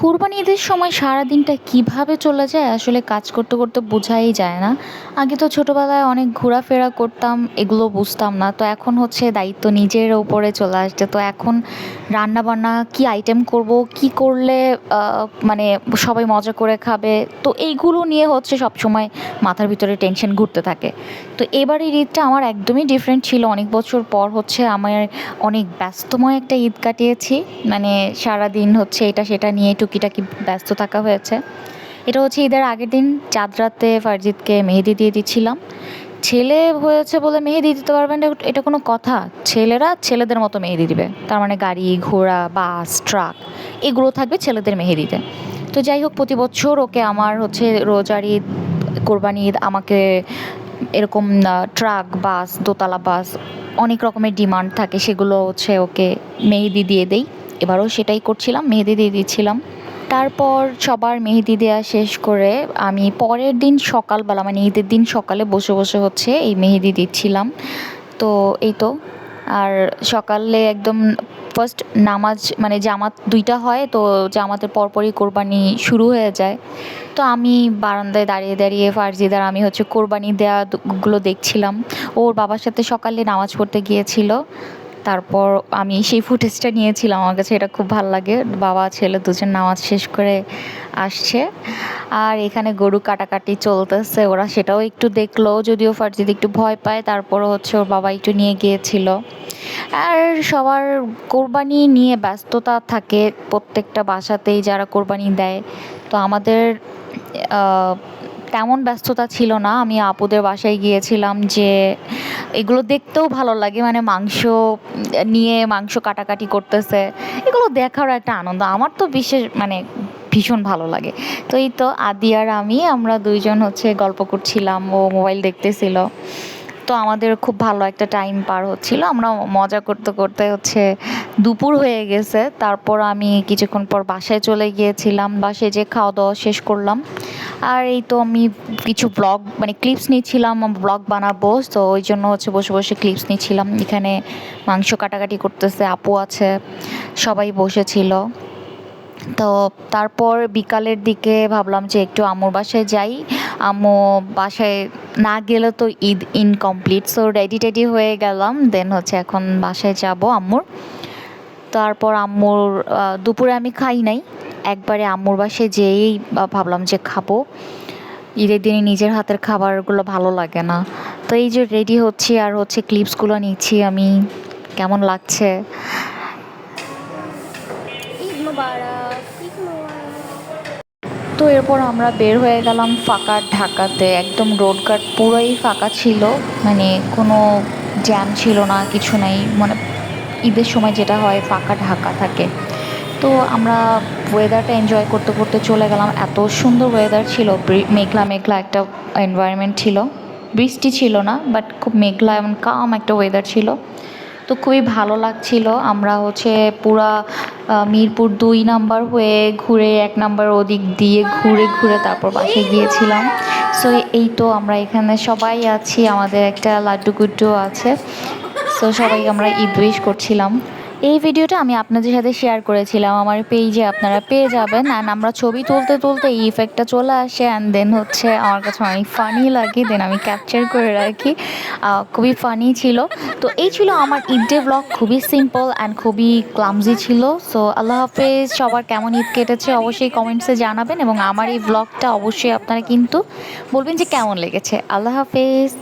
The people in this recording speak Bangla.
কোরবানি ঈদের সময় সারা দিনটা কীভাবে চলে যায় আসলে কাজ করতে করতে বোঝাই যায় না। আগে তো ছোটোবেলায় অনেক ঘোরাফেরা করতাম, এগুলো বুঝতাম না। তো এখন হচ্ছে দায়িত্ব নিজের ওপরে চলে আসছে। তো এখন রান্না বান্না কী আইটেম করব, কী করলে মানে সবাই মজা করে খাবে? তো এইগুলো নিয়ে হচ্ছে সব সময় মাথার ভিতরে টেনশন ঘুরতে থাকে। তো এবারের ঈদটা আমার একদমই ডিফারেন্ট ছিল। অনেক বছর পর হচ্ছে আমার অনেক ব্যস্তময় একটা ঈদ কাটিয়েছি। মানে সারা দিন হচ্ছে এটা সেটা নিয়ে টুকিটাকি ব্যস্ত থাকা হয়েছে। এটা হচ্ছে ঈদের আগের দিন চাঁদ রাতে ফারজিৎকে মেহেদি দিয়ে দিচ্ছিলাম। ছেলে হয়েছে বলে মেহেদি দিতে পারবেন এটা কোনো কথা। ছেলেরা ছেলেদের মতো মেহেদি দিবে। তার মানে গাড়ি, ঘোড়া, বাস, ট্রাক, এগুলো থাকবে ছেলেদের মেহেদিতে। তো যাই হোক, প্রতি বছর ওকে আমার হচ্ছে রোজার ঈদ, কোরবানি ঈদ, আমাকে এরকম ট্রাক, বাস, দোতলা বাস অনেক রকমের ডিমান্ড থাকে। সেগুলো হচ্ছে ওকে মেহেদি দিয়ে দেই। এবারও সেটাই করছিলাম, মেহেদি দিয়ে দিচ্ছিলাম। তারপর সবার মেহেদি দেওয়া শেষ করে আমি পরের দিন সকালবেলা মানে ঈদের দিন সকালে বসে বসে হচ্ছে এই মেহেদি দিচ্ছিলাম। তো এই তো, আর সকালে একদম ফার্স্ট নামাজ মানে জামাত দুইটা হয়, তো জামাতের পরপরই কোরবানি শুরু হয়ে যায়। তো আমি বারান্দায় দাঁড়িয়ে দাঁড়িয়ে ফার্জিদার, আমি হচ্ছে কোরবানি দেওয়াগুলো দেখছিলাম। ওর বাবার সাথে সকালে নামাজ পড়তে গিয়েছিল। তারপর আমি সেই ফুটেজটা নিয়েছিলাম। আমার কাছে এটা খুব ভালো লাগে। বাবা, ছেলে দুজন নামাজ শেষ করে আসছে। আর এখানে গরু কাটাকাটি চলতেছে। ওরা সেটাও একটু দেখল। যদিও ফার্জিদ একটু ভয় পায়। তারপরও হচ্ছে ওর বাবা একটু নিয়ে গিয়েছিল। আর সবার কোরবানি নিয়ে ব্যস্ততা থাকে প্রত্যেকটা বাসাতেই যারা কোরবানি দেয়। তো আমাদের তেমন ব্যস্ততা ছিল না। আমি আপুদের বাসায় গিয়েছিলাম যে এগুলো দেখতেও ভালো লাগে মানে মাংস নিয়ে মাংস কাটাকাটি করতেছে। এগুলো দেখারও একটা আনন্দ। আমার তো বিশেষ মানে ভীষণ ভালো লাগে। তো এই তো আদি আর আমি, আমরা দুইজন হচ্ছে গল্প করছিলাম, ও মোবাইল দেখতেছিল। তো আমাদের খুব ভালো একটা টাইম পার হচ্ছিল। আমরা মজা করতে করতে হচ্ছে দুপুর হয়ে গেছে, তারপর আমি কিছুক্ষণ পর বাসায় চলে গিয়েছিলাম, বাসায় যে খাওয়া দাওয়া শেষ করলাম। আর এই তো আমি কিছু ব্লগ মানে ক্লিপস নিচ্ছিলাম ব্লগ বানাবো, তো ওই জন্য হচ্ছে বসে বসে ক্লিপস নিচ্ছিলাম। এখানে মাংস কাটাকাটি করতেছে, আপু আছে, সবাই বসেছিল। তো তারপর বিকালের দিকে ভাবলাম যে একটু আম্মুর বাসায় যাই। আম্মু বাসায় না গেলে তো Eid incomplete so ready teddy হয়ে গেলাম দেন হচ্ছে এখন বাসায় যাব আম্মুর। তারপর আম্মুর দুপুরে আমি খাই নাই। একবারে আম্মুর বাসে যেয়েই ভাবলাম যে খাব। ঈদের দিনে নিজের হাতের খাবারগুলো ভালো লাগে না। তো এই যে রেডি হচ্ছি আর হচ্ছে ক্লিপসগুলো নিচ্ছি আমি। কেমন লাগছে? তো এরপর আমরা বের হয়ে গেলাম ফাঁকা ঢাকাতে। একদম রোড ঘাট পুরোই ফাঁকা ছিল। মানে কোনো জ্যাম ছিল না কিছু নাই। মানে ঈদের সময় যেটা হয় ফাঁকা ঢাকা থাকে। তো আমরা ওয়েদারটা এনজয় করতে করতে চলে গেলাম। এত সুন্দর ওয়েদার ছিল। মেঘলা মেঘলা একটা এনভায়রনমেন্ট ছিল। বৃষ্টি ছিল না বাট খুব মেঘলা এমন কাম একটা ওয়েদার ছিল। তো খুবই ভালো লাগছিল। আমরা হচ্ছে পুরা মিরপুর দুই নাম্বার হয়ে ঘুরে এক নাম্বার ওদিক দিয়ে ঘুরে ঘুরে তারপর বাসে গিয়েছিলাম। সো এই তো আমরা এখানে সবাই আছি। আমাদের একটা লাড্ডু গুড্ডু আছে। সো সবাই আমরা ঈদ উইশ করছিলাম। এই ভিডিওটা আমি আপনাদের সাথে শেয়ার করেছিলাম। আমার পেজে আপনারা পেয়ে যাবেন। অ্যান্ড আমরা ছবি তুলতে তুলতে এই ইফেক্টটা চলে আসে। অ্যান্ড দেন হচ্ছে আমার কাছে অনেক ফানি লাগে। দেন আমি ক্যাপচার করে রাখি। খুবই ফানি ছিল। তো এই ছিল আমার ঈদ ডে ব্লগ খুবই সিম্পল অ্যান্ড খুবই ক্লামজি ছিল। সো আল্লাহ হাফেজ। সবার কেমন ঈদ কেটেছে অবশ্যই কমেন্টসে জানাবেন। এবং আমার এই ব্লগটা অবশ্যই আপনারা কিন্তু বলবেন যে কেমন লেগেছে। আল্লাহ হাফেজ।